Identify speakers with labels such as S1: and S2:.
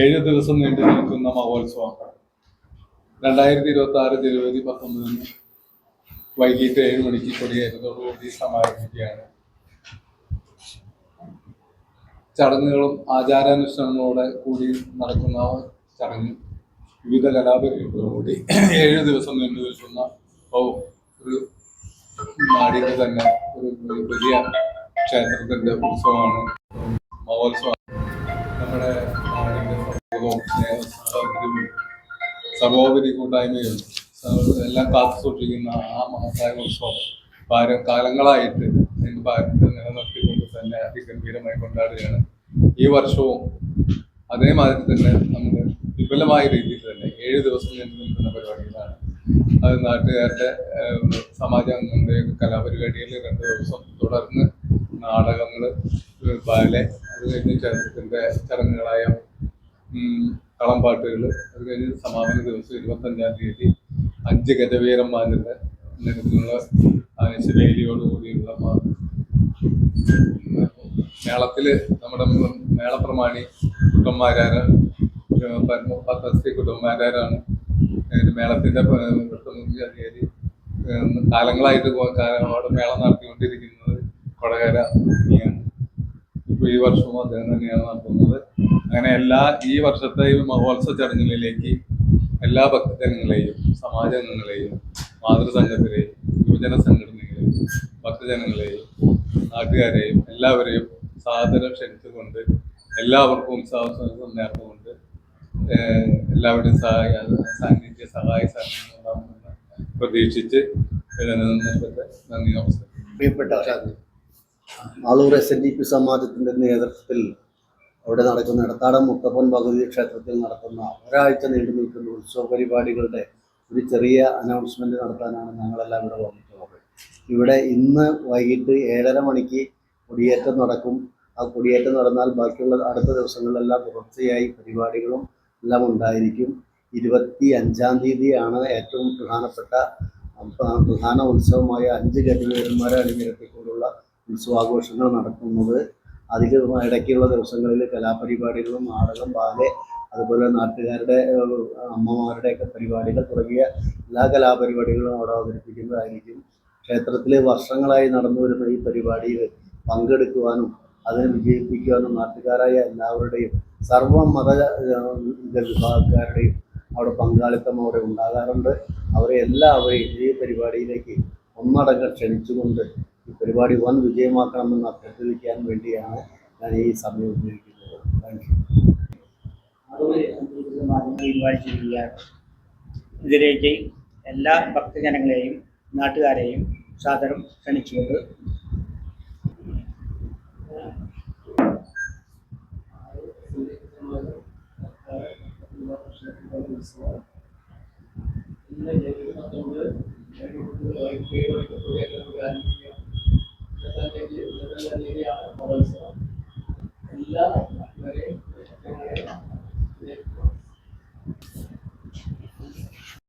S1: ഏഴ് ദിവസം നീണ്ടു നിൽക്കുന്ന മഹോത്സവം. രണ്ടായിരത്തി ഇരുപത്തി ആറ് ജനുവരി പത്തൊമ്പതിന് വൈകിട്ട് ഏഴ് മണിക്ക് കൊടിയേറ്റതോടുകൂടി സമാരംഭിക്കുകയാണ്. ചടങ്ങുകളും ആചാരാനുഷ്ഠാനങ്ങളോടെ കൂടി നടക്കുന്ന ചടങ്ങ് വിവിധ കലാപരിപാടികളോടുകൂടി ഏഴ് ദിവസം നീണ്ടു നിൽക്കുന്ന ഒരു നാടിന്റെ തന്നെ ഒരു വലിയ ക്ഷേത്രത്തിന്റെ ഉത്സവമാണ് മഹോത്സവം. നാടിന്റെ സൗഹൃദവും സ്നേഹവും സർവോപരി കൂട്ടായ്മയും എല്ലാം കാത്തു സൂക്ഷിക്കുന്ന ആ മഹത്തായ ഉത്സവം പാര കാലങ്ങളായിട്ട് എന്റെ പാരത്തിൽ നിലനിർത്തിക്കൊണ്ട് തന്നെ അതിഗംഭീരമായി കൊണ്ടാടുകയാണ്. ഈ വർഷവും അതേമാതിരി തന്നെ നമ്മൾ വിപുലമായ രീതിയിൽ തന്നെ ഏഴ് ദിവസം നീണ്ടു നിൽക്കുന്ന പരിപാടികളാണ്. അത് നാട്ടുകാരുടെ സമാജങ്ങളുടെ കലാപരിപാടികൾ രണ്ട് ദിവസം തുടർന്ന് നാടകങ്ങൾ ബാലെ അത് കഴിഞ്ഞ് ചരിത്രത്തിന്റെ ചടങ്ങുകളായ കളംപാട്ടുകൾ അത് കഴിഞ്ഞ് സമാപന ദിവസം ഇരുപത്തഞ്ചാം തീയതി അഞ്ച് ഗജവീരന്മാരുടെ നിരത്തിലുള്ള ശൈലിയോടുകൂടിയുള്ള മാ- മേളത്തിൽ നമ്മുടെ മേളപ്രമാണി കുട്ടന്മാരാണ് പത്തസ്തി കുട്ടന്മാരാണ് മേളത്തിന്റെ പ- തീയതി കാലങ്ങളായിട്ട് അവിടെ മേളം നടത്തിക്കൊണ്ടിരിക്കുന്നത് കൊടകര ആണ് ഇപ്പൊ ഈ വർഷവും അദ്ദേഹം തന്നെയാണ് നടത്തുന്നത്. അങ്ങനെ എല്ലാ ഈ വർഷത്തെ ഈ മഹോത്സവ ചടങ്ങുകളിലേക്ക് എല്ലാ ഭക്തജനങ്ങളെയും സമാജങ്ങളെയും മാതൃസംഘത്തിലെയും യുവജന സംഘടനകളെയും ഭക്തജനങ്ങളെയും നാട്ടുകാരെയും എല്ലാവരെയും സാദരം ക്ഷണിച്ചുകൊണ്ട് എല്ലാവർക്കും ഉത്സാഹം നേർന്നുകൊണ്ട് എല്ലാവരുടെയും സഹായ സാന്നിധ്യ സഹായ സഹകരണങ്ങളുണ്ടാകുമെന്ന് പ്രതീക്ഷിച്ച് നന്ദി നമസ്കാരം
S2: പ്രിയപ്പെട്ട Aloor S N D P സമാജത്തിന്റെ നേതൃത്വത്തിൽ അവിടെ നടക്കുന്ന ഇടത്താടം മുത്തപ്പൻ ഭഗവതി ക്ഷേത്രത്തിൽ നടത്തുന്ന ഒരാഴ്ച നീണ്ടു നിൽക്കുന്ന ഉത്സവ പരിപാടികളുടെ ഒരു ചെറിയ അനൗൺസ്മെന്റ് നടത്താനാണ് ഞങ്ങളെല്ലാം ഇവിടെ വന്നിട്ടുള്ളത്. ഇവിടെ ഇന്ന് വൈകിട്ട് ഏഴര മണിക്ക് കൊടിയേറ്റം നടക്കും. ആ കൊടിയേറ്റം നടന്നാൽ ബാക്കിയുള്ള അടുത്ത ദിവസങ്ങളിലെല്ലാം തുടർച്ചയായി പരിപാടികളും എല്ലാം ഉണ്ടായിരിക്കും. ഇരുപത്തി അഞ്ചാം തീയതിയാണ് ഏറ്റവും പ്രധാനപ്പെട്ട പ്രധാന ഉത്സവമായ അഞ്ച് ഗതിവേദന്മാരെ അണിനിരത്തിക്കൊണ്ടുള്ള ഉത്സവാഘോഷങ്ങൾ നടക്കുന്നത്. അതിൽ ഇടയ്ക്കുള്ള ദിവസങ്ങളിൽ കലാപരിപാടികളും നാടകം ബാലെ അതുപോലെ നാട്ടുകാരുടെ അമ്മമാരുടെയൊക്കെ പരിപാടികൾ തുടങ്ങിയ എല്ലാ കലാപരിപാടികളും അവിടെ അവതരിപ്പിക്കുന്നതായിരിക്കും. ക്ഷേത്രത്തിൽ വർഷങ്ങളായി നടന്നു വരുന്ന ഈ പരിപാടിയിൽ പങ്കെടുക്കുവാനും അതിനെ വിജയിപ്പിക്കുവാനും നാട്ടുകാരായ എല്ലാവരുടെയും സർവ മത വിഭാഗക്കാരുടെയും അവിടെ പങ്കാളിത്തം അവിടെ ഉണ്ടാകാറുണ്ട്. അവരെ എല്ലാവരെയും ഈ പരിപാടിയിലേക്ക് ഒന്നടങ്കം ക്ഷണിച്ചുകൊണ്ട് പരിപാടി വൻ വിജയമാക്കണമെന്ന് അഭ്യർത്ഥിക്കാൻ വേണ്ടിയാണ് ഞാൻ ഈ സമയം ഉപയോഗിക്കുന്നത്. താങ്ക് യു
S3: ഇതിലേക്ക് എല്ലാ ഭക്തജനങ്ങളെയും നാട്ടുകാരെയും സാദരം ക്ഷണിച്ചുകൊണ്ട്
S1: എല്ലാ